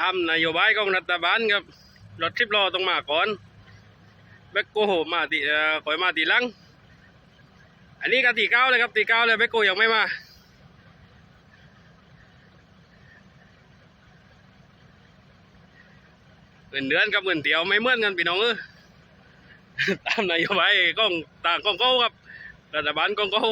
ตามนโยบายของรัฐบาลครับรถทริปล้อต้องมาก่อนแบกโกมาตีเอ่อคอยมาตีลัง อันนี้ก็ตีเก้าเลยครับตีเก้าเลยแบกโกยังไม่มาเงินเดือนกับเงินเตียวไม่เหมือนกันพี่น้องเออตามนโยบายของต่างของเขาครับรัฐบาลของเขา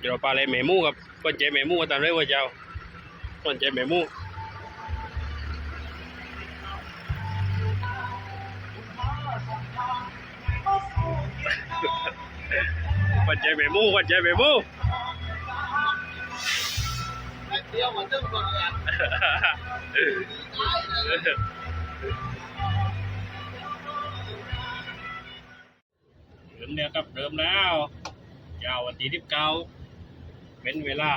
เดี๋ยวปลาเลยแม่มูครับก้อนเจแม่มูตามเรื่องว่าเจ้าก้อนเจแม่มูก้อนเจแม่มูก้อนเจแม่มูเดียวมันต้อนเลยเริ่มแล้วครับเริ่มแล้วยาววันที่สิบเก้า เป็นเวลา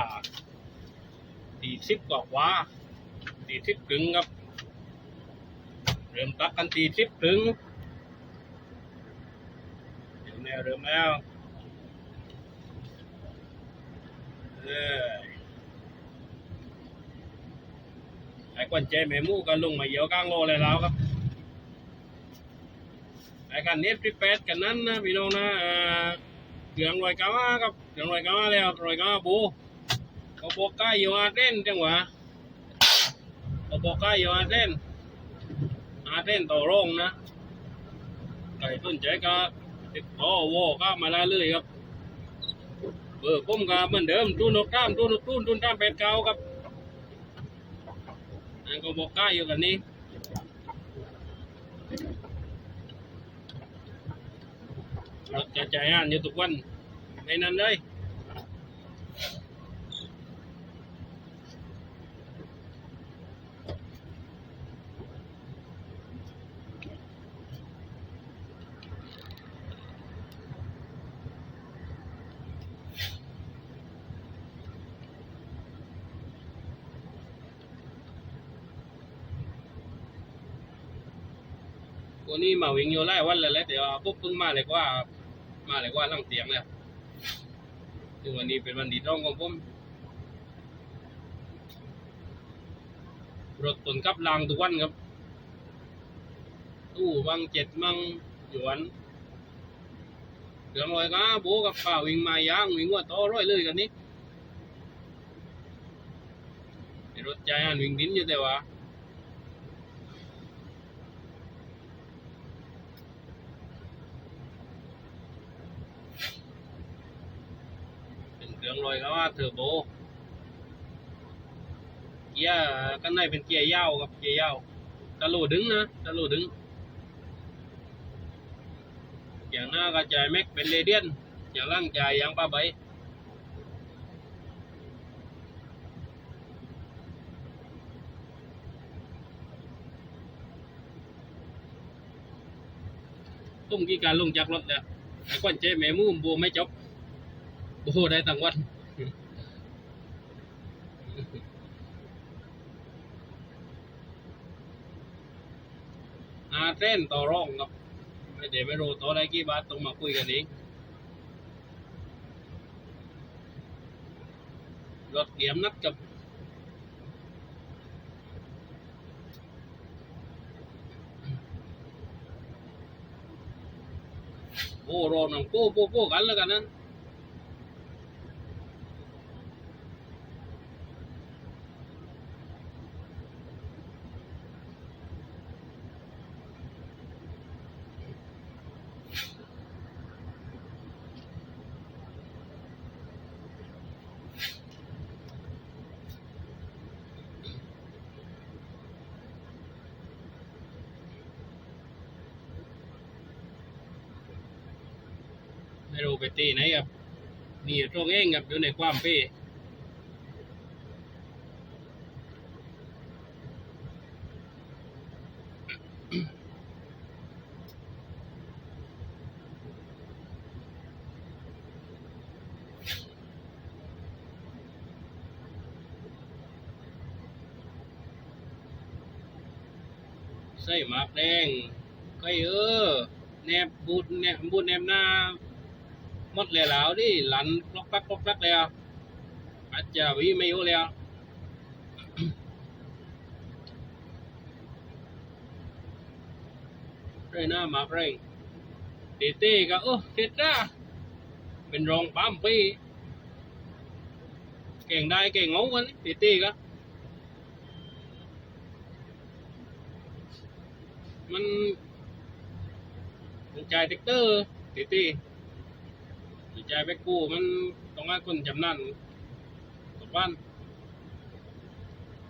ตีสิบกว่ากว่าตีสิบครึ่งครับ เริ่มตักกันตีสิบครึ่งเริ่มแล้วเริ่มแล้วเอ้ยไอ้กวนใจแม่มูกันลงมาเหี่ยวกลางโลเลยแล้วครับไอ้กันเน็ตที่แปดกันนั้นนะพี่น้องนะเอ่อเดืองรอยกาว่าครับ เดืองรอยกาว่าแล้วรอยกาว่าบูเขาบอกใกล้อยู่อาเต้นจังหวะเขาบอกใกล้อยู่อาเต้นอาเต้นต่อรองนะใครสนใจก็ติดต่อวอก็มาได้เลยครับเบอร์ผมก็เหมือนเดิมตู้นกตามตู้นกตู้นตู้นตามแปดเก้าครับอันก็บอกใกล้อยู่กันนี้เราจะจ่ายงานอยู่ทุกวัน ในนั้นเลยวันนี้มาวิ่งอยู่ไล่วันเลยแหละแต่ว่าปุ๊บเพิ่งมาเลยว่า มาเลยว่าลังเตียงแล้ว ซึ่งวันนี้เป็นวันดีตรงของผมรถตนกับรางทุกวันครับ ตู้บางเจ็ดมังหยวนเดืองลอยก็โบกับป่าวิ่งมายางวิ่งว่าต่อร้อยเลยกันนี้รถใจอันวิ่งดินอยู่แต่ว่า เป็นเครื่องลอยก็ว่าเทอร์โบ เกียร์กันในเป็นเกียร์ยาวกับเกียร์ยาวตะโลดึงนะตะโลดึง อย่างหน้าก็จ่ายแม็กเป็นเรเดียน อย่างล่างจ่ายยางปลาใบตุ้มกี่การลงจากรถแล้วไอ้ก้อนเจ๊แม่มูมบัวไม่จบ โอ้โหได้ตังค์วันอาเส้นต่อร่องครับเดี๋ยวไม่รู้ต่อได้กี่บาทต้องมาคุยกันเองรถเกียมนัดกับโอ้รอหนังโป้โป้โป้กันแล้วกันนั้น ไม่รู้ไปตีไหนครับนี่ตรงเองครับอยู่ในความเป้ใส่หมากแดงไก่เออแนบบูดแนบบูดแนบหน้า มดเลยแล้วดิหลันกลอกปักกลอกปักเลยอะอาจจะวิไม่อยู่เลยอะเรหน้ามาเร่งเตเต้ก็เออเตต้าเป็นรองปั๊มปีเก่งได้เก่งงงกันเตเต้ก็มันมันจ่ายเทคเตอร์เตเต้ จ่ายแบกกูมันต้องให้คนจำนั่นกดบ้าน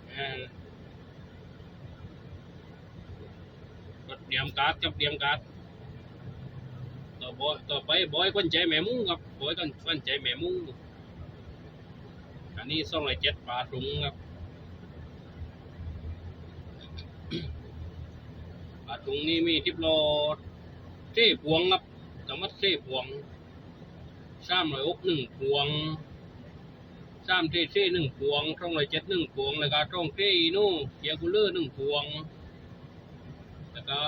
เออกับเตรียมการ์ดกับเตรียมการ์ดต่อบอยต่อไปบอยคนใจแม่มุ้งครับบอยคนคนใจแม่มุ้งอันนี้สองร้อยเจ็ดปลาถุงครับปลาถุงนี่มีทิปโลเท่พวงครับจังหวัดเท่พวง สามร้อยอกหนึ่งพวงสามเท่เท่หนึ่งพวงสองร้อยเจ็ดหนึ่งพวง แล้วก็ตรงเท่อีนู่เกียร์กูเลอร์หนึ่งพวง แล้วก็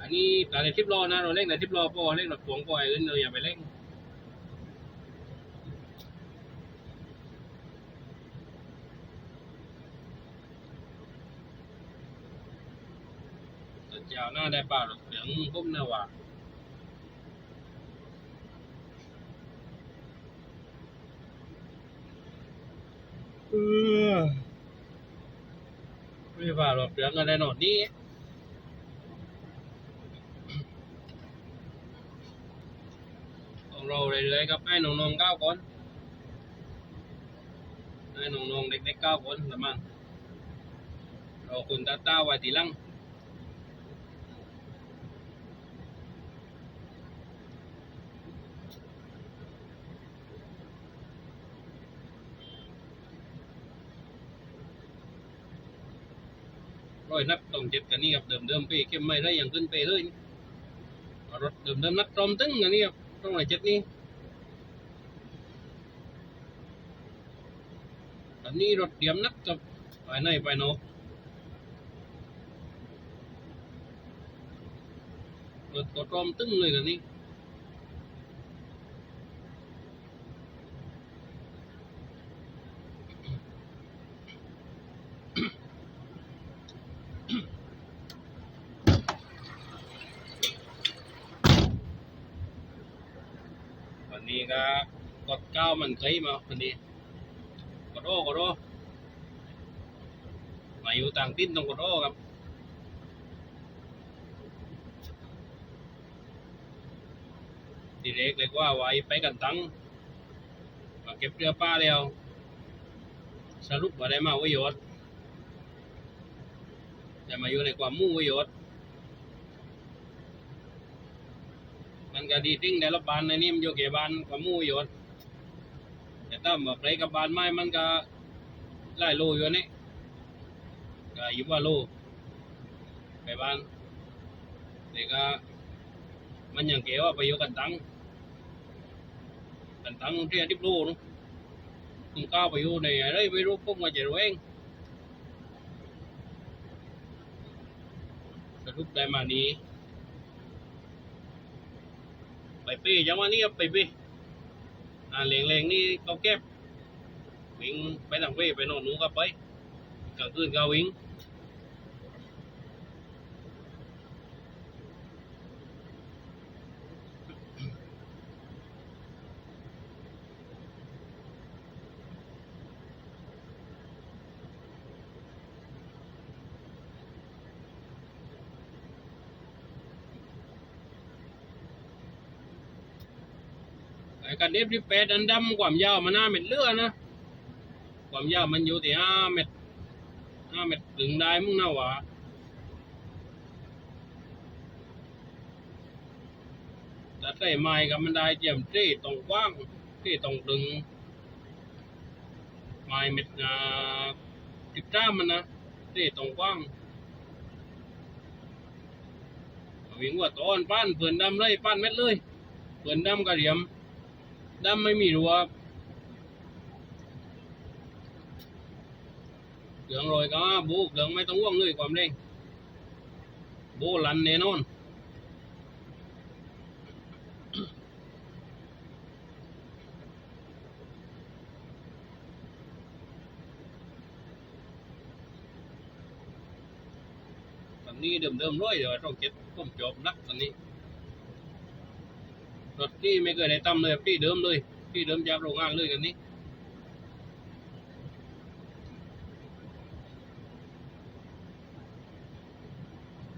อันนี้แต่ในทิปโลนะเราเล่นในทิปโลพอเล่นแบบพวงพอไอ้อื่นเราอย่าไปเล่นแต่เจ้าหน้าได้ป่าหรอกเสียงปุ๊บนะว่ะ ไม่ว่าหรอกเสียงอะไรหนอดนี้ของเราเรื่อยๆครับให้น้องๆเก้าคนให้น้องๆเด็กๆเก้าคนละมั้งเราคุณตาตาไว้ทีหลัง ร้อยนับต้องเจ็บกันนี่ครับเดิมเดิมไปเข้มไม่ได้อย่างขึ้นไปเลยรถเดิมเดิมนัดตรอมตึ้งอันนี้ครับต้องไหนเจ็ดนี่อันนี้รถเตรียมนักกับไปไหนไปนอกรถก็ตรอมตึ้งเลยกันนี้ จ้ามันใครมาคนนี้กรอกรอมา만거의 막 근데 고로 고로 마요땅อ동고로 갑 direct เลยว่าไว้ไปกันตั้งมาเก็บเรือป้าแล้ว สรุปว่าได้มาประโยชน์แต่มาอยู่ในความมู่งประโยชน์มันก็ดีติ้งในรับบานในนิ่มโยเกบานความมู่งประโยชน์ ต่ถ้ามาไปกับบานไม้มันก็ไล่โลอยู่นี่ก็ยิบว่าโลไปบ้านแต่ก็มันยังเก๋ว่าไปอยู่กันตังกันตังที่ทิพโลเนาะคุณก้าวไปอยู่ในอะไรไม่รู้พวกมาเจอเองสรุปได้มานี้ไปปีจังวะนี้ครับไปปี อ่าเลงเลงนี่เก็เก็บวิ่งไปทางเป้ไปโนอนหนูก็ไปกลางคืนก็วิ่ง ไอ้กันเด็บที่แปดอันดำความยาวมันห้าเมตรเลือนะ ความยาวมันอยู่ที่ห้าเมตรห้าเมตรถึงได้มึงนะวะแต่ใส่ไม้กับมันได้เจียมที่ตรงกว้างที่ตรงดึง ไม้เม็ดอ่าติดจ้ามันนะที่ตรงกว้างวิ่งว่าตอนปั้นเปื่อนดำเลยปั้นเม็ดเลยเปื่อนดำกระเหลี่ยม ด้าไม่มีรั้วเหลืองลอยก็บูเหลืองไม่ต้องว่วงเลยความเร่งโบลันแน่นอนนี้เดิมๆร้อยเดี๋ยวต้องเก็บต้มจบนักตอนนี้ รถที่ไม่เคยได้ตำเลยพี่เดิมเลยพี่เดิมจากโรงงานเลยกันนี้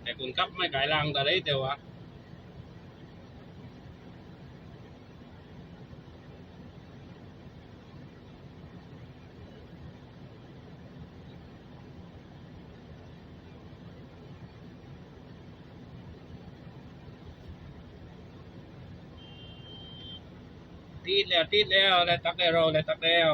แต่คุณครับไม่ขายรางแต่ได้แต่ว่า ตีดแล้วตีดแล้วได้ตักได้เราได้ตักแล้ว